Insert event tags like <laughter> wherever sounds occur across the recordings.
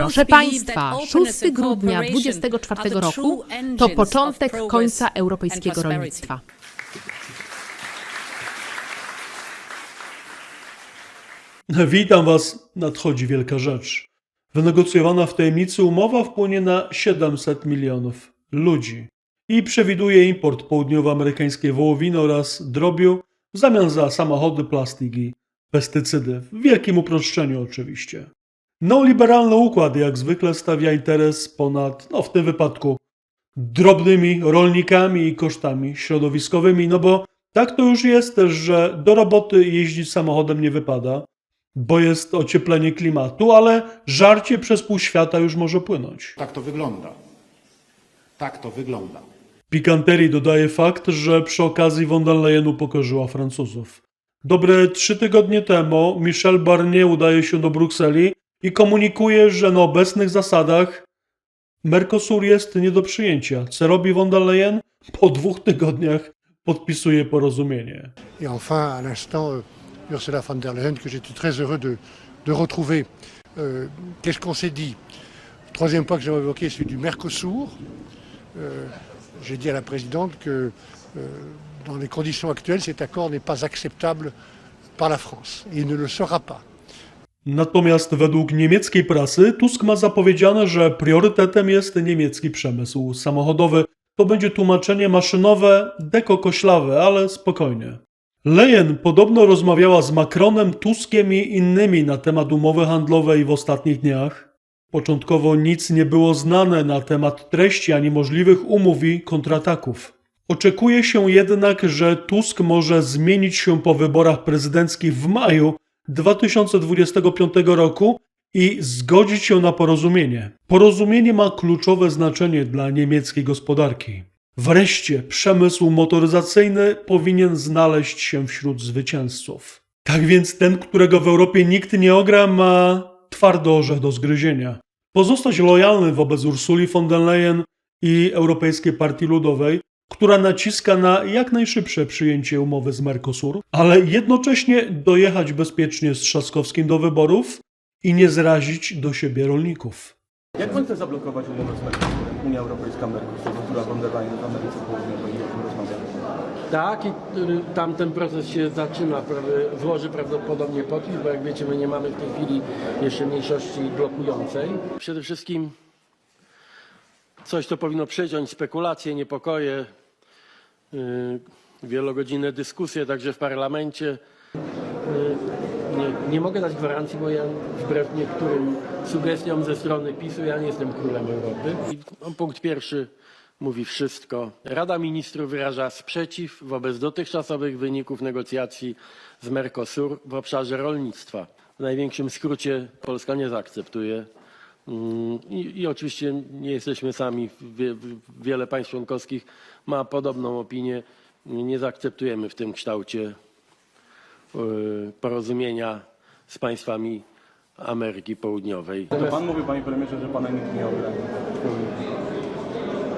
Proszę Państwa, 6 grudnia 2024 roku to początek końca europejskiego rolnictwa. Witam Was, nadchodzi wielka rzecz. Wynegocjowana w tajemnicy umowa wpłynie na 700 milionów ludzi i przewiduje import południowoamerykańskiej wołowiny oraz drobiu w zamian za samochody, plastik i pestycydy. W wielkim uproszczeniu oczywiście. Neoliberalny układ jak zwykle stawia interes ponad, no w tym wypadku, drobnymi rolnikami i kosztami środowiskowymi, no bo tak to już jest też, że do roboty jeździć samochodem nie wypada, bo jest ocieplenie klimatu, ale żarcie przez pół świata już może płynąć. Tak to wygląda. Tak to wygląda. Pikanterii dodaje fakt, że przy okazji von der Leyen upokorzyła Francuzów. Dobre trzy tygodnie temu Michel Barnier udaje się do Brukseli i że na obecnych zasadach Mercosur jest nie do przyjęcia. Co robi von der Leyen? Po dwóch tygodniach podpisuje porozumienie. Et enfin, à l'instant, euh, Ursula von der Leyen, que j'étais très heureux de, retrouver. Euh, Qu'est-ce qu'on s'est dit? Troisième point que j'avais évoqué, celui du Mercosur. Euh, J'ai dit à la présidente que dans les conditions actuelles, cet accord n'est pas acceptable par la France. Et il ne le sera pas. Natomiast według niemieckiej prasy Tusk ma zapowiedziane, że priorytetem jest niemiecki przemysł samochodowy. To będzie tłumaczenie maszynowe, dekokoślawe, ale spokojnie. Leyen podobno rozmawiała z Macronem, Tuskiem i innymi na temat umowy handlowej w ostatnich dniach. Początkowo nic nie było znane na temat treści ani możliwych umów i kontrataków. Oczekuje się jednak, że Tusk może zmienić się po wyborach prezydenckich w maju 2025 roku i zgodzić się na porozumienie. Porozumienie ma kluczowe znaczenie dla niemieckiej gospodarki. Wreszcie przemysł motoryzacyjny powinien znaleźć się wśród zwycięzców. Tak więc ten, którego w Europie nikt nie ogra, ma twardy orzech do zgryzienia. Pozostać lojalny wobec Ursuli von der Leyen i Europejskiej Partii Ludowej, która naciska na jak najszybsze przyjęcie umowy z Mercosur, ale jednocześnie dojechać bezpiecznie z Trzaskowskim do wyborów i nie zrazić do siebie rolników. Jak pan chce zablokować umowę z Mercosurem, Unia Europejska Mercosur, która von der Leyen w Ameryce Południowej o tym rozmawiała? Tak, i y, tam ten proces się zaczyna, złoży prawdopodobnie podpis, bo jak wiecie, my nie mamy w tej chwili jeszcze mniejszości blokującej. Przede wszystkim coś, co powinno przyciąć spekulacje, niepokoje, wielogodzinne dyskusje, także w parlamencie. Y, Nie, nie mogę dać gwarancji, bo ja wbrew niektórym sugestiom ze strony PiSu, ja nie jestem królem Europy. I, no, punkt pierwszy mówi wszystko. Rada Ministrów wyraża sprzeciw wobec dotychczasowych wyników negocjacji z Mercosur w obszarze rolnictwa. W największym skrócie Polska nie zaakceptuje I, I oczywiście nie jesteśmy sami. Wie, wiele państw członkowskich ma podobną opinię. Nie zaakceptujemy w tym kształcie y, porozumienia z państwami Ameryki Południowej. To pan mówi, panie premierze, że pana nikt nie ogra.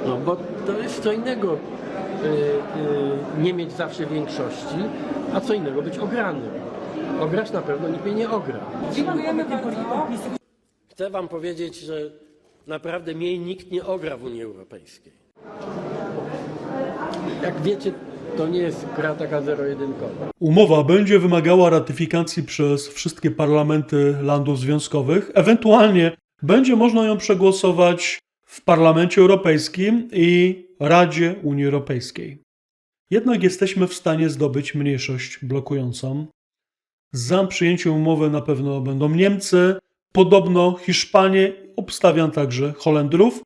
No bo to jest co innego y, y, nie mieć zawsze większości, a co innego być ogranym. Ograć na pewno nikt mnie nie ogra. Dziękujemy bardzo. Chcę wam powiedzieć, że naprawdę mnie nikt nie ogra w Unii Europejskiej. Jak wiecie, to nie jest gra taka zero-jedynkowa. Umowa będzie wymagała ratyfikacji przez wszystkie parlamenty landów związkowych. Ewentualnie będzie można ją przegłosować w Parlamencie Europejskim i Radzie Unii Europejskiej. Jednak jesteśmy w stanie zdobyć mniejszość blokującą. Za przyjęciem umowy na pewno będą Niemcy, podobno Hiszpanie, obstawiam także Holendrów.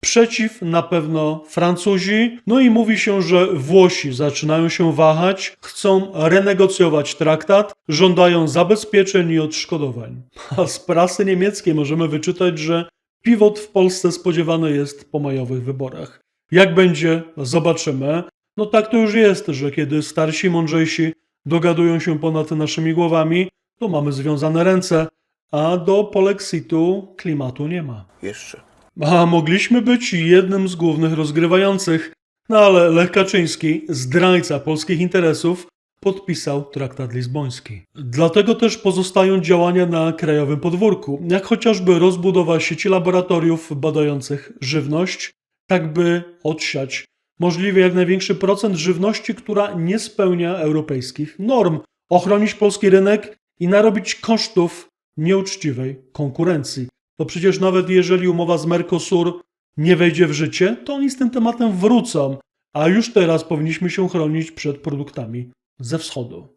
Przeciw na pewno Francuzi, no i mówi się, że Włosi zaczynają się wahać, chcą renegocjować traktat, żądają zabezpieczeń i odszkodowań. A z prasy niemieckiej możemy wyczytać, że pivot w Polsce spodziewany jest po majowych wyborach. Jak będzie, zobaczymy. No tak to już jest, że kiedy starsi, mądrzejsi dogadują się ponad naszymi głowami, to mamy związane ręce, a do polexitu klimatu nie ma. Jeszcze. A mogliśmy być jednym z głównych rozgrywających, no ale Lech Kaczyński, zdrajca polskich interesów, podpisał traktat lizboński. Dlatego też pozostają działania na krajowym podwórku, jak chociażby rozbudowa sieci laboratoriów badających żywność, tak by odsiać możliwie jak największy procent żywności, która nie spełnia europejskich norm, ochronić polski rynek i narobić kosztów nieuczciwej konkurencji. Bo przecież nawet jeżeli umowa z Mercosur nie wejdzie w życie, to oni z tym tematem wrócą, a już teraz powinniśmy się chronić przed produktami ze wschodu.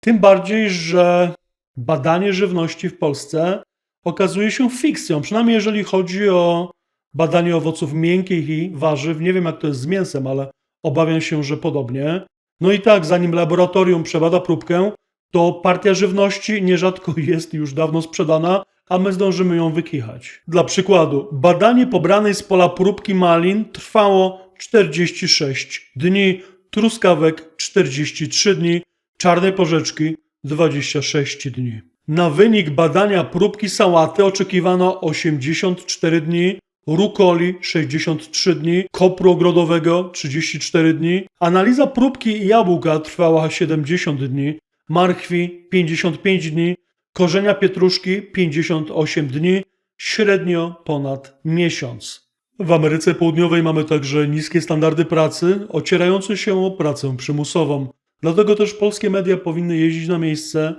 Tym bardziej, że badanie żywności w Polsce okazuje się fikcją, przynajmniej jeżeli chodzi o badanie owoców miękkich i warzyw. Nie wiem, jak to jest z mięsem, ale obawiam się, że podobnie. No i tak, zanim laboratorium przebada próbkę, to partia żywności nierzadko <laughs> jest już dawno sprzedana, a my zdążymy ją wykichać. Dla przykładu, badanie pobranej z pola próbki malin trwało 46 dni, truskawek 43 dni, czarnej porzeczki 26 dni. Na wynik badania próbki sałaty oczekiwano 84 dni, rukoli 63 dni, kopru ogrodowego 34 dni. Analiza próbki jabłka trwała 70 dni, marchwi 55 dni, korzenia pietruszki 58 dni, średnio ponad miesiąc. W Ameryce Południowej mamy także niskie standardy pracy, ocierające się o pracę przymusową. Dlatego też polskie media powinny jeździć na miejsce,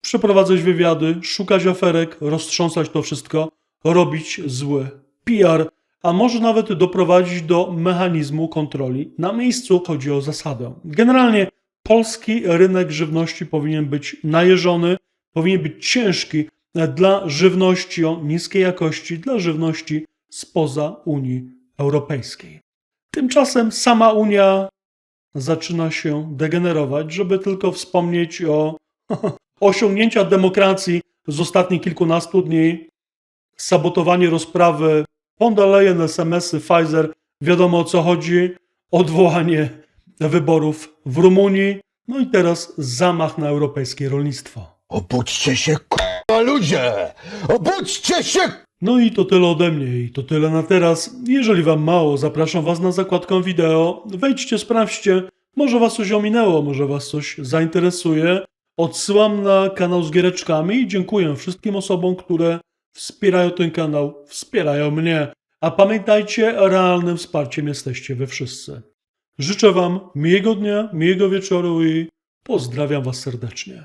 przeprowadzać wywiady, szukać aferek, roztrząsać to wszystko, robić zły PR, a może nawet doprowadzić do mechanizmu kontroli na miejscu. Chodzi o zasadę. Generalnie polski rynek żywności powinien być najeżony, powinien być ciężki dla żywności o niskiej jakości, dla żywności spoza Unii Europejskiej. Tymczasem sama Unia zaczyna się degenerować, żeby tylko wspomnieć o <laughs> osiągnięciach demokracji z ostatnich kilkunastu dni, sabotowanie rozprawy von der Leyen, SMS-y, Pfizer, wiadomo o co chodzi, odwołanie wyborów w Rumunii, no i teraz zamach na europejskie rolnictwo. Obudźcie się, k***a ludzie! Obudźcie się! No i to tyle ode mnie i to tyle na teraz. Jeżeli wam mało, zapraszam was na zakładkę wideo. Wejdźcie, sprawdźcie. Może was coś ominęło, może was coś zainteresuje. Odsyłam na kanał z giereczkami i dziękuję wszystkim osobom, które wspierają ten kanał, wspierają mnie. A pamiętajcie, realnym wsparciem jesteście wy wszyscy. Życzę wam miłego dnia, miłego wieczoru i pozdrawiam was serdecznie.